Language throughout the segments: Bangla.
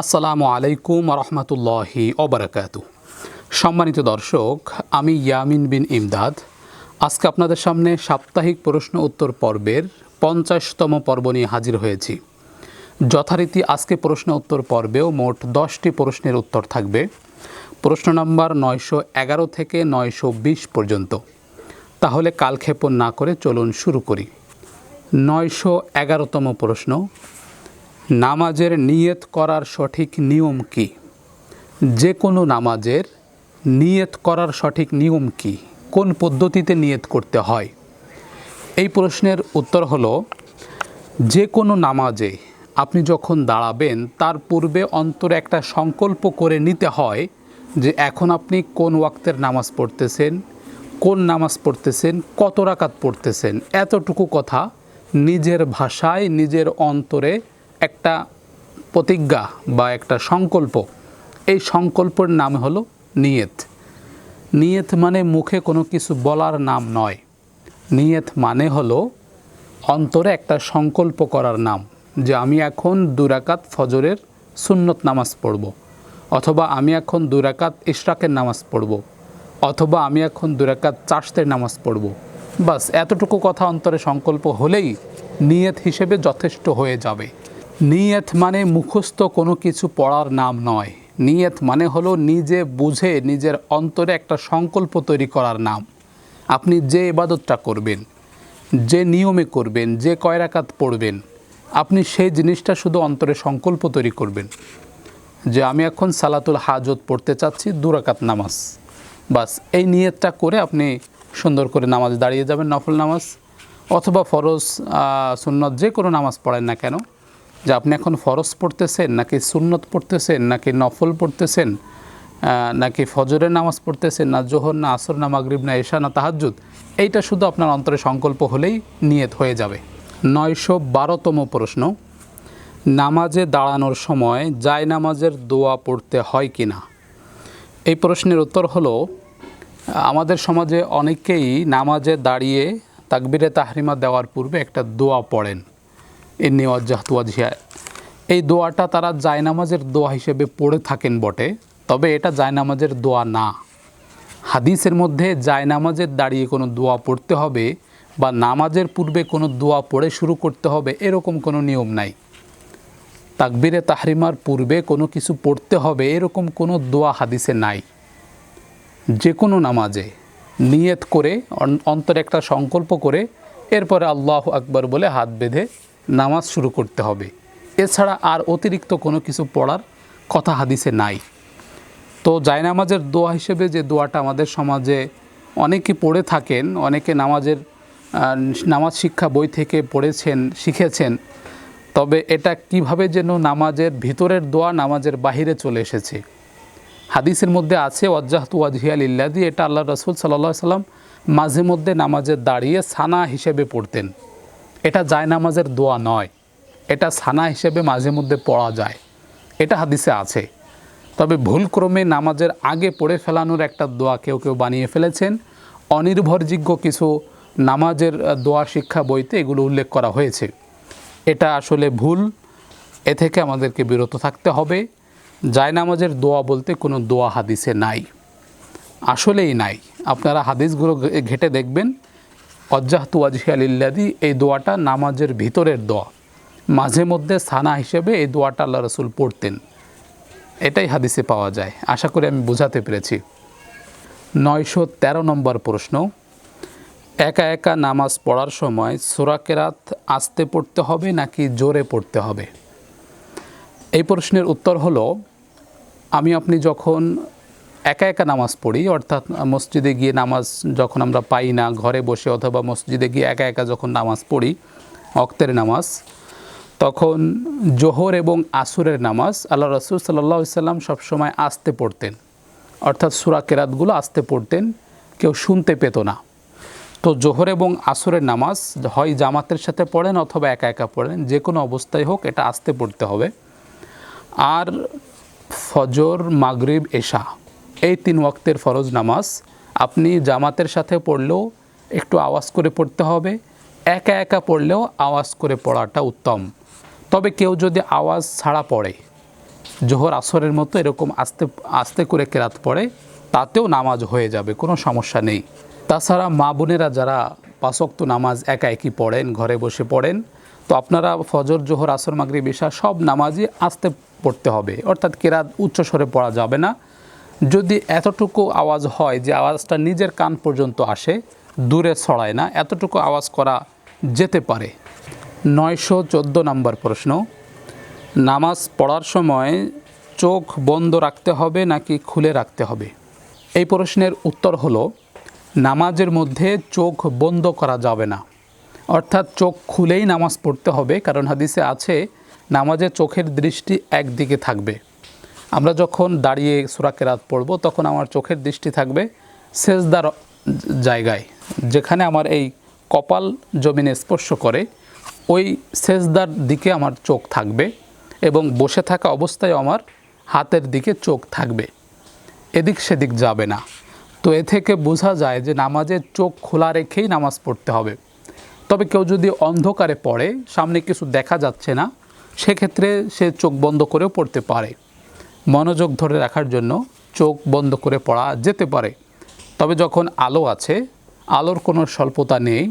আসসালামু আলাইকুম রহমতুল্লাহি অবরাকাত সম্মানিত দর্শক, আমি ইয়ামিন বিন ইমদাদ। আজকে আপনাদের সামনে সাপ্তাহিক প্রশ্ন উত্তর পর্বের পঞ্চাশতম পর্ব নিয়ে হাজির হয়েছি। যথারীতি আজকে প্রশ্ন উত্তর পর্বেও মোট দশটি প্রশ্নের উত্তর থাকবে। প্রশ্ন নম্বর নয়শো এগারো থেকে নয়শো বিশ পর্যন্ত। তাহলে কালক্ষেপণ না করে চলুন শুরু করি। নয়শো এগারোতম প্রশ্ন নামাজের নিয়ত করার সঠিক নিয়ম কি? যে কোনো নামাজের নিয়ত করার সঠিক নিয়ম কি? কোন পদ্ধতিতে নিয়ত করতে হয়? এই প্রশ্নের উত্তর হলো যে কোনো নামাজে আপনি যখন দাঁড়াবেন, তার পূর্বে অন্তরে একটা সংকল্প করে নিতে হয় যে এখন আপনি কোন ওয়াক্তের নামাজ পড়তেছেন, কোন নামাজ পড়তেছেন, কত রাকাত পড়তেছেন। এতটুকু কথা নিজের ভাষায়, নিজের অন্তরে একটা প্রতিজ্ঞা বা একটা সংকল্প। এই সংকল্পের নাম হলো নিয়ত। নিয়ত মানে মুখে কোনো কিছু বলার নাম নয়। নিয়ত মানে হলো অন্তরে একটা সংকল্প করার নাম যে আমি এখন দুরাকাত ফজরের সুন্নত নামাজ পড়ব, অথবা আমি এখন দুরাকাত ইশরাকের নামাজ পড়ব, অথবা আমি এখন দুরাকাত চাষতের নামাজ পড়ব। বাস, এতটুকু কথা অন্তরে সংকল্প হলেই নিয়ত হিসেবে যথেষ্ট হয়ে যাবে। নিয়ত মানে মুখস্থ কোনো কিছু পড়ার নাম নয়। নিয়ত মানে হলো নিজে বুঝে নিজের অন্তরে একটা সংকল্প তৈরি করার নাম। আপনি যে ইবাদতটা করবেন, যে নিয়মে করবেন, যে কয়রাকাত পড়বেন, আপনি সেই জিনিসটা শুধু অন্তরে সংকল্প তৈরি করবেন। যে আমি এখন সালাতুল হাজত পড়তে চাচ্ছি দুরাকাত নামাজ। বাস, এই নিয়তটা করে আপনি সুন্দর করে নামাজ দাঁড়িয়ে যাবেন নফল নামাজ। অথবা ফরজ সুন্নত যে কোনো নামাজ পড়েন না কেন যে আপনি এখন ফরজ পড়তেছেন, নাকি সুন্নত পড়তেছেন, নাকি নফল পড়তেছেন নাকি ফজরের নামাজ পড়তেছেন, না জোহর, না আসর, না মাগরিব, না এশা, না তাহাজ্জুদ, এইটা শুধু আপনার অন্তরে সংকল্প হলেই নিয়ত হয়ে যাবে। নয়শো বারোতম প্রশ্ন, নামাজে দাঁড়ানোর সময় জায় নামাজের দোয়া পড়তে হয় কি না এই প্রশ্নের উত্তর হলো, আমাদের সমাজে অনেকেই নামাজে দাঁড়িয়ে তাকবিরে তাহরিমা দেওয়ার পূর্বে একটা দোয়া পড়েন। এমনি ওয়াজ্জাহতুয়াজিয়া এই দোয়াটা তারা জায়নামাজের দোয়া হিসেবে পড়ে থাকেন বটে, তবে এটা জায়নামাজের দোয়া না। হাদিসের মধ্যে জায়নামাজের দাঁড়িয়ে কোনো দোয়া পড়তে হবে বা নামাজের পূর্বে কোনো দোয়া পড়ে শুরু করতে হবে এরকম কোনো নিয়ম নাই। তাকবিরে তাহরিমার পূর্বে কোনো কিছু পড়তে হবে এরকম কোনো দোয়া হাদিসে নাই। যে কোনো নামাজে নিয়ত করে অন- অন্তরে একটা সংকল্প করে এরপরে আল্লাহ আকবর বলে হাত বেঁধে নামাজ শুরু করতে হবে। এছাড়া আর অতিরিক্ত কোনো কিছু পড়ার কথা হাদিসে নাই। তো জায়নামাজের দোয়া হিসেবে যে দোয়াটা আমাদের সমাজে অনেকে পড়ে থাকেন, অনেকে নামাজের নামাজ শিক্ষা বই থেকে পড়েছেন, শিখেছেন, তবে এটা কীভাবে যেন নামাজের ভিতরের দোয়া নামাজের বাহিরে চলে এসেছে। হাদিসের মধ্যে আছে, ওয়াজ্জাহতু ওয়াজহিয়াল ইল্লাদি এটা আল্লাহ রসুল সাল্লাহ সাল্লাম মাঝে মধ্যে নামাজের দাঁড়িয়ে সানা হিসেবে পড়তেন। এটা যায় নামাজের দোয়া নয়। এটা সানা হিসেবে মাঝে মধ্যে পড়া যায়। এটা হাদিসে আছে। তবে ভুলক্রমে নামাজের আগে পড়ে ফেলানোর একটা দোয়া কেউ কেউ বানিয়ে ফেলেছেন। অনির্ভরযোগ্য কিছু নামাজের দোয়া শিক্ষা বইতে এগুলো উল্লেখ করা হয়েছে। এটা আসলে ভুল। এ থেকে আমাদেরকে বিরত থাকতে হবে। জায়নামাজের দোয়া বলতে কোনো দোয়া হাদিসে নাই। আসলেই নাই। আপনারা হাদিসগুলো ঘেটে দেখবেন। অজ্জাহতু আজহিয়ালিল্লাদি এই দোয়াটা নামাজের ভিতরের দোয়া। মাঝে মধ্যে সানা হিসেবে এই দোয়াটা আল্লাহ রসুল পড়তেন। এটাই হাদিসে পাওয়া যায়। আশা করি আমি বোঝাতে পেরেছি। নয়শো তেরো নম্বর প্রশ্ন। একা একা নামাজ পড়ার সময় সুরাকেরাত আস্তে পড়তে হবে নাকি জোরে পড়তে হবে? এই প্রশ্নের উত্তর হলো, আমি আপনি যখন একা একা নামাজ পড়ি, অর্থাৎ মসজিদে গিয়ে নামাজ যখন আমরা পাই না, ঘরে বসে অথবা মসজিদে গিয়ে একা একা যখন নামাজ পড়ি, অক্তের নামাজ, তখন জোহর এবং আসুরের নামাজ আল্লাহ রসুল সাল্লাহ সাল্লাম সবসময় আস্তে পড়তেন। অর্থাৎ সুরা কেরাতগুলো আস্তে পড়তেন, কেউ শুনতে পেত না। তো জোহর এবং আসরের নামাজ হয় জামাতের সাথে পড়েন অথবা একা একা পড়েন, যে কোনো অবস্থায় হোক এটা আস্তে পড়তে হবে। আর ফজর, মাগরিব, এশা এই তিন ওয়াক্তের ফরজ নামাজ আপনি জামাতের সাথে পড়লেও একটু আওয়াজ করে পড়তে হবে, একা একা পড়লেও আওয়াজ করে পড়াটা উত্তম। তবে কেউ যদি আওয়াজ ছাড়া পড়ে, জোহর আসরের মতো এরকম আস্তে আস্তে করে কেরাত পড়ে, তাতেও নামাজ হয়ে যাবে, কোনো সমস্যা নেই। তাছাড়া মা বোনেরা যারা পাঁচক্ত নামাজ একা একই পড়েন, ঘরে বসে পড়েন, তো আপনারা ফজর, জোহর, আসর মাগরি বিশা সব নামাজই আস্তে পড়তে হবে। অর্থাৎ কেরাত উচ্চস্বরে পড়া যাবে না যদি এতটুকু আওয়াজ হয় যে আওয়াজটা নিজের কান পর্যন্ত আসে, দূরে ছড়ায় না, এতটুকু আওয়াজ করা যেতে পারে। নয়শো চোদ্দ নম্বর প্রশ্ন, নামাজ পড়ার সময় চোখ বন্ধ রাখতে হবে নাকি খুলে রাখতে হবে? এই প্রশ্নের উত্তর হলো, নামাজের মধ্যে চোখ বন্ধ করা যাবে না। অর্থাৎ চোখ খুলেই নামাজ পড়তে হবে, কারণ হাদিসে আছে, নামাজে চোখের দৃষ্টি একদিকে থাকবে। আমরা যখন দাঁড়িয়ে সুরাকেরাত পড়ব, তখন আমার চোখের দৃষ্টি থাকবে সেজদার জায়গায়, যেখানে আমার এই কপাল জমিনে স্পর্শ করে, ওই সেজদার দিকে আমার চোখ থাকবে এবং বসে থাকা অবস্থায় আমার হাতের দিকে চোখ থাকবে। এদিক সেদিক যাবে না। তো এ থেকে বোঝা যায় যে নামাজে চোখ খোলা রেখেই নামাজ পড়তে হবে। তবে কেউ যদি অন্ধকারে পড়ে, সামনে কিছু দেখা যাচ্ছে না, সেক্ষেত্রে সে চোখ বন্ধ করেও পড়তে পারে। মনোযোগ ধরে রাখার জন্য চোখ বন্ধ করে পড়া যেতে পারে। তবে যখন আলো আছে, আলোর কোনো স্বল্পতা নেই,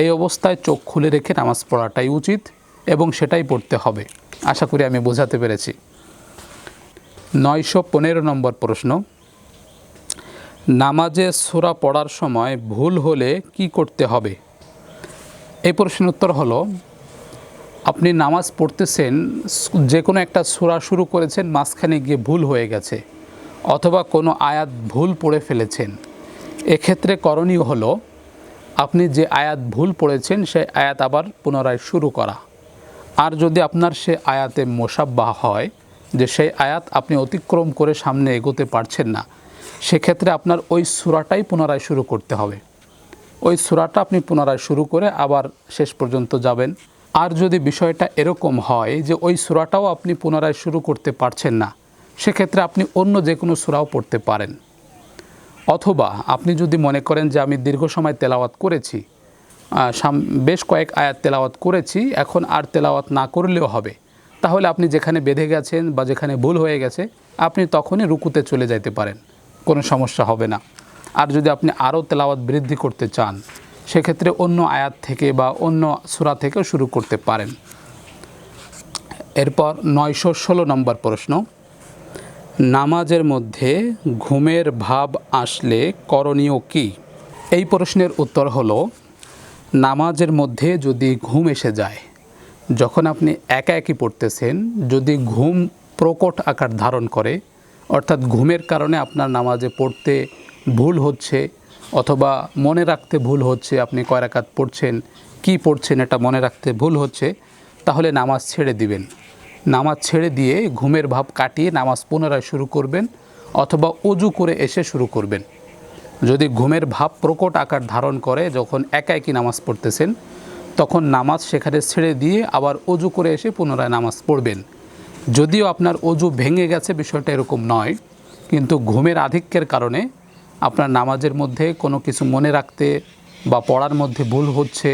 এই অবস্থায় চোখ খুলে রেখে নামাজ পড়াটাই উচিত এবং সেটাই পড়তে হবে। আশা করি আমি বোঝাতে পেরেছি। নয়শো পনেরো নম্বর প্রশ্ন, নামাজে সূরা পড়ার সময় ভুল হলে কি করতে হবে? এই প্রশ্নের উত্তর হলো আপনি নামাজ পড়তেছেন যে কোনো একটা সূরা শুরু করেছেন, মাঝখানে গিয়ে ভুল হয়ে গেছে, অথবা কোনো আয়াত ভুল পড়ে ফেলেছেন। এক্ষেত্রে করণীয় হলো, আপনি যে আয়াত ভুল পড়েছেন, সেই আয়াত আবার পুনরায় শুরু করা। আর যদি আপনার সে আয়াতে মোসাব্বাহ হয়, যে সেই আয়াত আপনি অতিক্রম করে সামনে এগোতে পারছেন না, সেক্ষেত্রে আপনার ওই সূরাটাই পুনরায় শুরু করতে হবে। ওই সূরাটা আপনি পুনরায় শুরু করে আবার শেষ পর্যন্ত যাবেন। আর যদি বিষয়টা এরকম হয় যে ওই সূরাটাও আপনি পুনরায় শুরু করতে পারছেন না, সেক্ষেত্রে আপনি অন্য যে কোনো সূরাও পড়তে পারেন। অথবা আপনি যদি মনে করেন যে আমি দীর্ঘ সময় তেলাওয়াত করেছি বেশ কয়েক আয়াত তেলাওয়াত করেছি, এখন আর তেলাওয়াত না করলেও হবে, তাহলে আপনি যেখানে বেঁধে গেছেন বা যেখানে ভুল হয়ে গেছে, আপনি তখনই রুকুতে চলে যাইতে পারেন, কোনো সমস্যা হবে না। আর যদি আপনি আরও তেলাওয়াত বৃদ্ধি করতে চান সেক্ষেত্রে অন্য আয়াত থেকে বা অন্য সূরা থেকেও শুরু করতে পারেন। এরপর নয়শো ষোলো নম্বর প্রশ্ন, নামাজের মধ্যে ঘুমের ভাব আসলে করণীয় কি? এই প্রশ্নের উত্তর হলো, নামাজের মধ্যে যদি ঘুম এসে যায়, যখন আপনি একা একই পড়তেছেন, যদি ঘুম প্রকট আকার ধারণ করে, অর্থাৎ ঘুমের কারণে আপনার নামাজে পড়তে ভুল হচ্ছে অথবা মনে রাখতে ভুল হচ্ছে, আপনি কয় রাকাত পড়ছেন, কি পড়ছেন এটা মনে রাখতে ভুল হচ্ছে, তাহলে নামাজ ছেড়ে দিবেন। নামাজ ছেড়ে দিয়ে ঘুমের ভাব কাটিয়ে নামাজ পুনরায় শুরু করবেন অথবা অজু করে এসে শুরু করবেন। যদি ঘুমের ভাব প্রকট আকার ধারণ করে, যখন একা একই নামাজ পড়তেছেন, তখন নামাজ সেখানে ছেড়ে দিয়ে আবার অজু করে এসে পুনরায় নামাজ পড়বেন। যদিও আপনার অজু ভেঙে গেছে, বিষয়টা এরকম নয়, কিন্তু ঘুমের আধিক্যের কারণে আপনার নামাজের মধ্যে কোনো কিছু মনে রাখতে বা পড়ার মধ্যে ভুল হচ্ছে,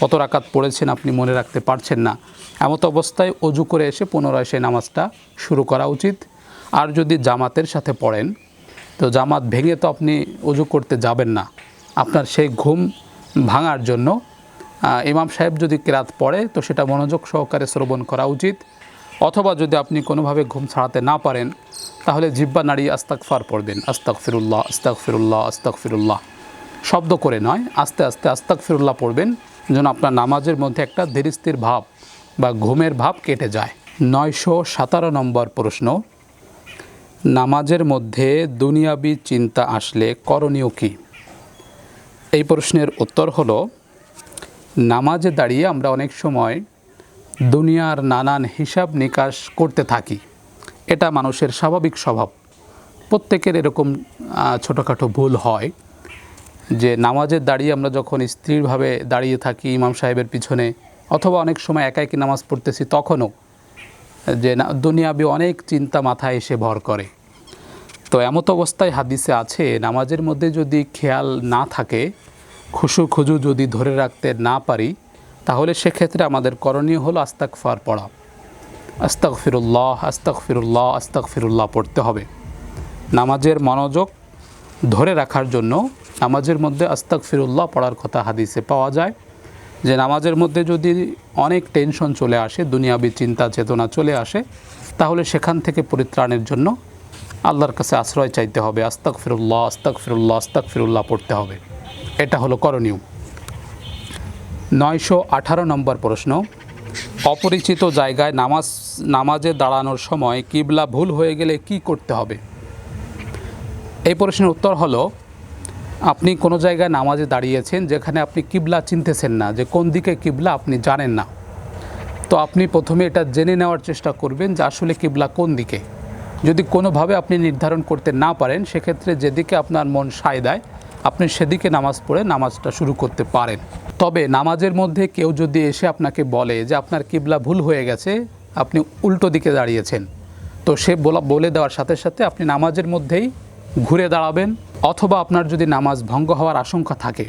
কত রাকাত পড়েছেন আপনি মনে রাখতে পারছেন না, এমত অবস্থায় অজু করে এসে পুনরায় সেই নামাজটা শুরু করা উচিত। আর যদি জামাতের সাথে পড়েন, তো জামাত ভেঙে তো আপনি অজু করতে যাবেন না। আপনার সেই ঘুম ভাঙার জন্য ইমাম সাহেব যদি কেরাত পড়ে, তো সেটা মনোযোগ সহকারে শ্রবণ করা উচিত। অথবা যদি আপনি কোনোভাবে ঘুম ছাড়াতে না পারেন, তাহলে জিব্বা নাড়িয়ে আস্তাকফার পড়বেন। আস্তাক ফিরুল্লাহ আস্তাক ফিরুল্লাহ আস্তাক ফিরুল্লাহ শব্দ করে নয়, আস্তে আস্তে আস্তাক ফিরুল্লাহ পড়বেন যেন আপনার নামাজের মধ্যে একটা ধীরস্থির ভাব বা ঘুমের ভাব কেটে যায়। নয়শো সাতারো নম্বর প্রশ্ন, নামাজের মধ্যে দুনিয়াবি চিন্তা আসলে করণীয় কী? এই প্রশ্নের উত্তর হলো, নামাজে দাঁড়িয়ে আমরা অনেক সময় দুনিয়ার নানান হিসাব নিকাশ করতে থাকি। এটা মানুষের স্বাভাবিক স্বভাব। প্রত্যেকের এরকম ছোটোখাটো ভুল হয় যে নামাজের দাঁড়িয়ে আমরা যখন স্থিরভাবে দাঁড়িয়ে থাকি ইমাম সাহেবের পিছনে, অথবা অনেক সময় একা একই নামাজ পড়তেছি তখনও যে না, দুনিয়াবি অনেক চিন্তা মাথায় এসে ভর করে। তো এমত অবস্থায় হাদিসে আছে, নামাজের মধ্যে যদি খেয়াল না থাকে খুশু খুজু যদি ধরে রাখতে না পারি তাহলে সেক্ষেত্রে আমাদের করণীয় হলো আস্তাক ফার পড়া। আস্তাক ফিরুল্লাহ আস্তাক ফিরুল্লাহ আস্তাক ফিরুল্লাহ পড়তে হবে। নামাজের মনোযোগ ধরে রাখার জন্য নামাজের মধ্যে আস্তাক ফিরুল্লাহ পড়ার কথা হাদিসে পাওয়া যায় যে নামাজের মধ্যে যদি অনেক টেনশন চলে আসে, দুনিয়াবী চিন্তা, চেতনা চলে আসে, তাহলে সেখান থেকে পরিত্রাণের জন্য আল্লাহর কাছে আশ্রয় চাইতে হবে। আস্তাক ফিরুল্লাহ আস্তাক ফিরুল্লাহ আস্তাক ফিরুল্লাহ পড়তে হবে। এটা হলো করণীয়। নয়শো আঠারো নম্বর প্রশ্ন। অপরিচিত জায়গায় নামাজ, নামাজে দাঁড়ানোর সময় কিবলা ভুল হয়ে গেলে কি করতে হবে? এই প্রশ্নের উত্তর হলো, আপনি কোনো জায়গায় নামাজে দাঁড়িয়েছেন যেখানে আপনি কিবলা চিনতেছেন না, যে কোন দিকে কিবলা আপনি জানেন না। তো আপনি প্রথমে এটা জেনে নেওয়ার চেষ্টা করবেন যে আসলে কিবলা কোন দিকে। যদি কোনোভাবে আপনি নির্ধারণ করতে না পারেন, সেক্ষেত্রে যেদিকে আপনার মন সায় দেয়, আপনি সেদিকে নামাজ পড়ে নামাজটা শুরু করতে পারেন। তবে নামাজের মধ্যে কেউ যদি এসে আপনাকে বলে যে আপনার কিবলা ভুল হয়ে গেছে, আপনি উল্টো দিকে দাঁড়িয়েছেন। তো সে বলা দেওয়ার সাথে সাথে আপনি নামাজের মধ্যেই ঘুরে দাঁড়াবেন, অথবা আপনার যদি নামাজ ভঙ্গ হওয়ার আশঙ্কা থাকে,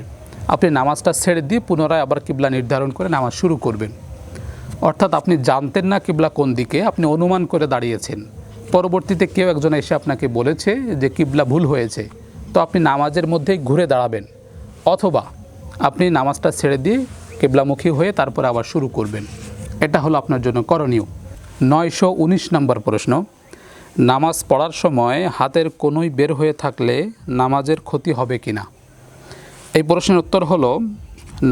আপনি নামাজটা ছেড়ে দিয়ে পুনরায় আবার কিবলা নির্ধারণ করে নামাজ শুরু করবেন। অর্থাৎ আপনি জানতেন না কিবলা কোন দিকে, আপনি অনুমান করে দাঁড়িয়েছেন। পরবর্তীতে কেউ একজন এসে আপনাকে বলেছে যে কিবলা ভুল হয়েছে, তো আপনি নামাজের মধ্যেই ঘুরে দাঁড়াবেন, অথবা আপনি নামাজটা ছেড়ে দিয়ে কেবলামুখী হয়ে তারপর আবার শুরু করবেন। এটা হলো আপনার জন্য করণীয়। নয়শো উনিশ নম্বর প্রশ্ন, নামাজ পড়ার সময় হাতের কোনোই বের হয়ে থাকলে নামাজের ক্ষতি হবে কি না এই প্রশ্নের উত্তর হলো,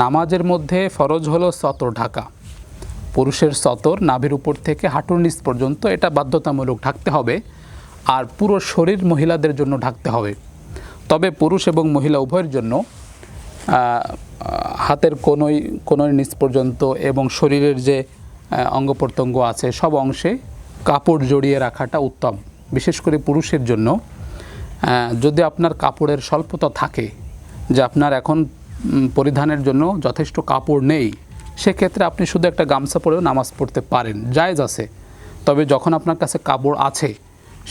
নামাজের মধ্যে ফরজ হলো সতর ঢাকা। পুরুষের সতর নাভির উপর থেকে হাঁটুর নিচ পর্যন্ত এটা বাধ্যতামূলক ঢাকতে হবে, আর পুরো শরীর মহিলাদের জন্য ঢাকতে হবে। তবে পুরুষ এবং মহিলা উভয়ের জন্য হাতের কোনোই কোনোই নিচ পর্যন্ত এবং শরীরের যে অঙ্গ প্রত্যঙ্গ আছে, সব অংশে কাপড় জড়িয়ে রাখাটা উত্তম। বিশেষ করে পুরুষের জন্য। যদি আপনার কাপড়ের স্বল্পতা থাকে, যে আপনার এখন পরিধানের জন্য যথেষ্ট কাপড় নেই, সেক্ষেত্রে আপনি শুধু একটা গামছা পরেও নামাজ পড়তে পারেন। জায়জ আছে। তবে যখন আপনার কাছে কাপড় আছে,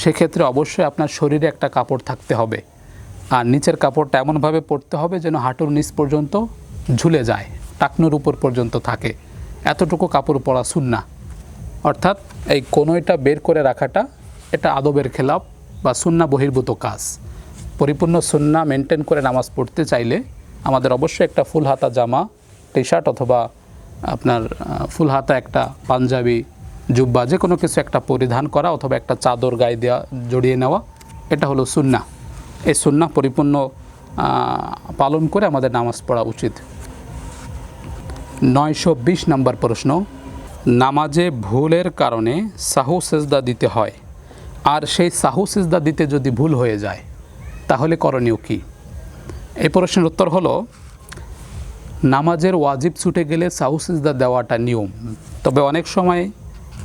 সেক্ষেত্রে অবশ্যই আপনার শরীরে একটা কাপড় থাকতে হবে। আর নিচের কাপড়টা এমনভাবে পরতে হবে যেন হাঁটুর নিচ পর্যন্ত ঝুলে যায়, টাকনোর উপর পর্যন্ত থাকে। এতটুকু কাপড় পরা সুন্না। অর্থাৎ এই কোনোইটা বের করে রাখাটা এটা আদবের খেলাপ বা সুন্না বহির্ভূত কাজ। পরিপূর্ণ সুন্না মেনটেন করে নামাজ পড়তে চাইলে আমাদের অবশ্যই একটা ফুল হাতা জামা টি শার্ট অথবা আপনার ফুল হাতা একটা পাঞ্জাবি, জুব্বা যে কোনো কিছু একটা পরিধান করা অথবা একটা চাদর গায়ে দেওয়া জড়িয়ে নেওয়া, এটা হলো সুন্না। এই সুন্না পরিপূর্ণ পালন করে আমাদের নামাজ পড়া উচিত। নয়শো বিশ নম্বর প্রশ্ন, নামাজে ভুলের কারণে সাহু সেজদা দিতে হয়। আর সেই সাহু সেজদা দিতে যদি ভুল হয়ে যায়, তাহলে করণীয় কী? এই প্রশ্নের উত্তর হলো, নামাজের ওয়াজিব ছুটে গেলে সাহু সেজদা দেওয়াটা নিয়ম। তবে অনেক সময়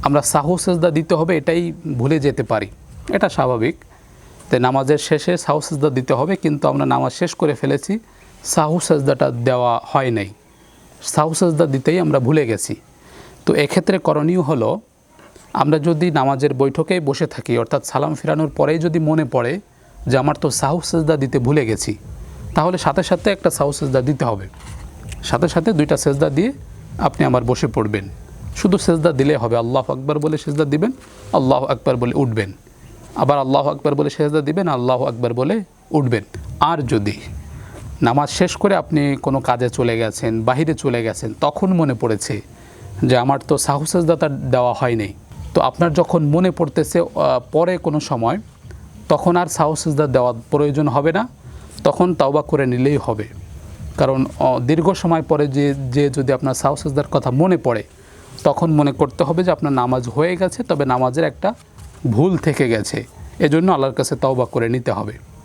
আমরা সাহু সেজদা দিতে হবে, এটাই ভুলে যেতে পারি। এটা স্বাভাবিক। তো নামাজের শেষে সাহু সেজদা দিতে হবে, কিন্তু আমরা নামাজ শেষ করে ফেলেছি, সাহু সেজদাটা দেওয়া হয় নাই। সাহু সেজদা দিতেই আমরা ভুলে গেছি। তো এক্ষেত্রে করণীয় হলো, আমরা যদি নামাজের বৈঠকেই বসে থাকি, অর্থাৎ সালাম ফিরানোর পরেই যদি মনে পড়ে যে আমার তো সাহু সেজদা দিতে ভুলে গেছি, তাহলে সাথে সাথে একটা সাহু সেজদা দিতে হবে। সাথে সাথে দুইটা সেজদা দিয়ে আপনি আবার বসে পড়বেন। শুধু সেজদা দিলে হবে, আল্লাহ আকবর বলে সেজদা দিবেন, আল্লাহ আকবর বলে উঠবেন। আবার আল্লাহ আকবর বলে সেজদা দিবেন, আল্লাহ আকবর বলে উঠবেন। আর যদি নামাজ শেষ করে আপনি কোনো কাজে চলে গেছেন, বাহিরে চলে গেছেন, তখন মনে পড়েছে যে আমার তো সাহু সেজদাটা দেওয়া হয়নি। তো আপনার যখন মনে পড়তেছে পরে কোনো সময়, তখন আর সাহু সেজদা দেওয়ার প্রয়োজন হবে না, তখন তাওবা করে নিলেই হবে। কারণ দীর্ঘ সময় পরে যে যে যদি আপনার সাহু সেজদার কথা মনে পড়ে, তখন মনে করতে হবে যে আপনার নামাজ হয়ে গেছে, তবে নামাজের একটা ভুল থেকে গেছে। এজন্য আল্লাহর কাছে তওবা করে নিতে হবে।